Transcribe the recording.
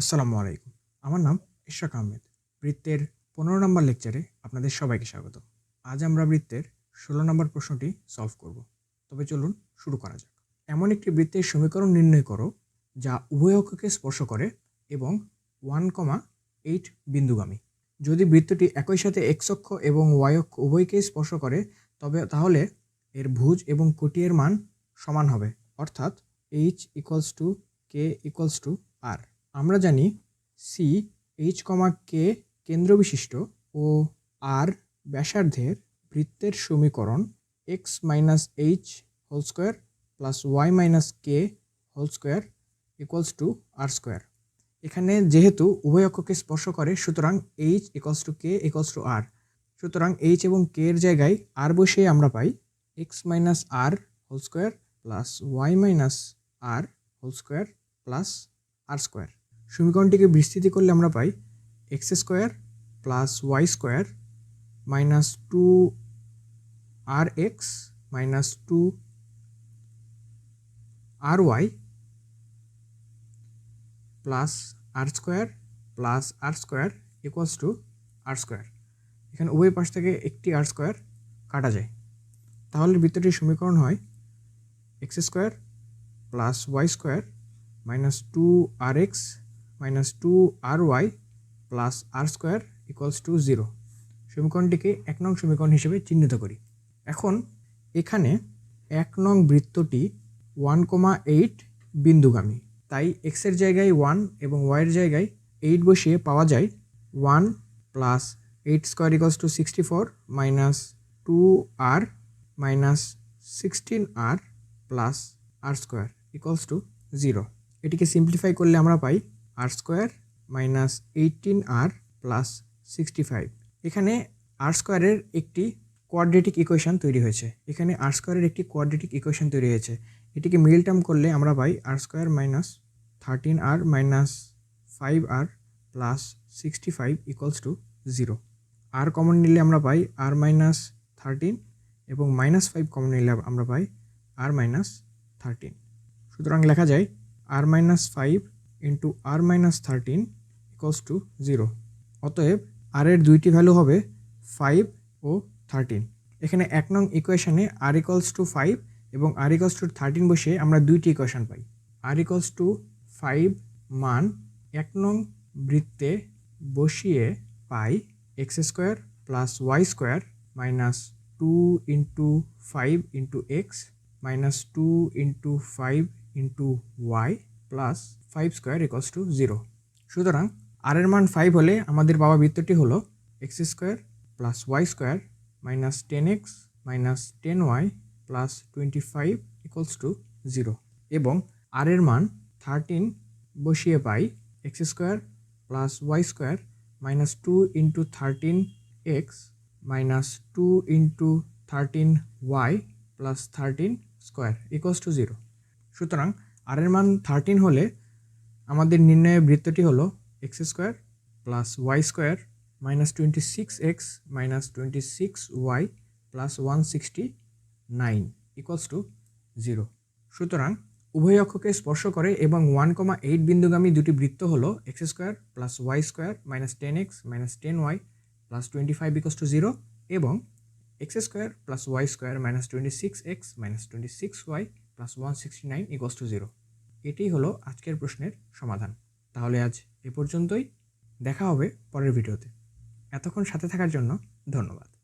আসসালামু আলাইকুম। আমার নাম ইশরাক আহমেদ। বৃত্তের পনেরো নম্বর লেকচারে আপনাদের সবাইকে স্বাগত। আজ আমরা বৃত্তের ষোলো নম্বর প্রশ্নটি সলভ করব। তবে চলুন শুরু করা যাক। এমন একটি বৃত্তের সমীকরণ নির্ণয় করো, যা উভয় অক্ষকে স্পর্শ করে এবং ওয়ান কমা এইট বিন্দুগামী। যদি বৃত্তটি একই সাথে এক্স অক্ষ এবং ওয়াই অক্ষ উভয়কেই স্পর্শ করে, তবে তাহলে এর ভুজ এবং কোটিয়ের মান সমান হবে। অর্থাৎ H equals to K equals to আর আমরা জানি সি এইচ কমা কে কেন্দ্রবিশিষ্ট ও আর ব্যাসার্ধের বৃত্তের সমীকরণ x minus h whole square plus y minus k whole square equals to r square এখানে যেহেতু উভয় অক্ষকে স্পর্শ করে, সুতরাং h equals to k equals to r সুতরাং এইচ এবং কে এর জায়গায় আর বসিয়ে আমরা পাই x minus r whole square plus y minus r whole square plus r square সমীকরণটিকে বিস্তৃতি করলে আমরা পাই x square plus y square minus two r x minus two r y plus r square plus r square equals to r square এখানে উভয় পাশ থেকে একটি আর square কাটা যায়। তাহলে বৃত্তটির সমীকরণ হয় x square plus y square minus two r x minus two r y plus r square equals to zero. সমীকরণটিকে এক নং সমীকরণ হিসেবে চিহ্নিত করি। এখন এখানে এক নং বৃত্তটি ওয়ান কমা এইট বিন্দুগামী। তাই এক্সের জায়গায় ওয়ান এবং ওয়াইয়ের জায়গায় এইট বসিয়ে পাওয়া যায় one plus eight square equals to sixty four minus two r minus sixteen r plus r square equals to zero. এটিকে সিম্পলিফাই করলে আমরা পাই r square minus eighteen r plus sixty five এখানে আর স্কোয়ারের একটি কোয়াড্রেটিক ইকুয়েশন তৈরি হয়েছে। এখানে আর স্কোয়ারের একটি কোয়াড্রেটিক ইকুয়েশন তৈরি হয়েছে। এটিকে মিল টার্ম করলে আমরা পাই r square minus thirteen r minus five r plus sixty five equals to zero r common নিলে আমরা পাই আর মাইনাস থার্টিন এবং মাইনাস ফাইভ কমন নিলে আমরা পাই আর মাইনাস থার্টিন সুতরাং লেখা যায় r minus five into r minus thirteen equals to zero অতএব আর এর দুইটি ভ্যালু হবে ফাইভ ও থার্টিন এখানে এক নং ইকুয়েশনে আর ইকলস টু ফাইভ এবং আর ইকলস টু থার্টিন বসিয়ে আমরা দুইটি ইকুয়েশন পাই। আর ইকলস টু ফাইভ মান এক নং বৃত্তে বসিয়ে পাই x square plus y square minus two into five into x minus two into five into y plus five square equals to zero সুতরাং আর এর মান ফাইভ হলে আমাদের পাওয়া বৃত্তটি হলো x square plus y square minus ten x minus ten y plus twenty five equals to zero এবং আর এর মান থার্টিন বসিয়ে পাই x square plus y square minus two into thirteen x minus two into thirteen y plus thirteen square equals to zero সুতরাং আর এর মান thirteen হলে আমাদের নির্ণয়ের বৃত্তটি হলো x square plus y square minus twenty six x minus twenty six y plus one sixty nine equals to zero সুতরাং উভয় অক্ষকে স্পর্শ করে এবং ওয়ান কমা এইট বিন্দুগামী দুটি বৃত্ত হলো x square plus y square minus ten x minus ten y plus twenty five equals to zero এবং x square plus y square minus twenty six x minus twenty six y plus one sixty nine equals to zero এটিই হলো আজকের প্রশ্নের সমাধান। তাহলে আজ এ পর্যন্তই। দেখা হবে পরের ভিডিওতে। এতক্ষণ সাথে থাকার জন্য ধন্যবাদ।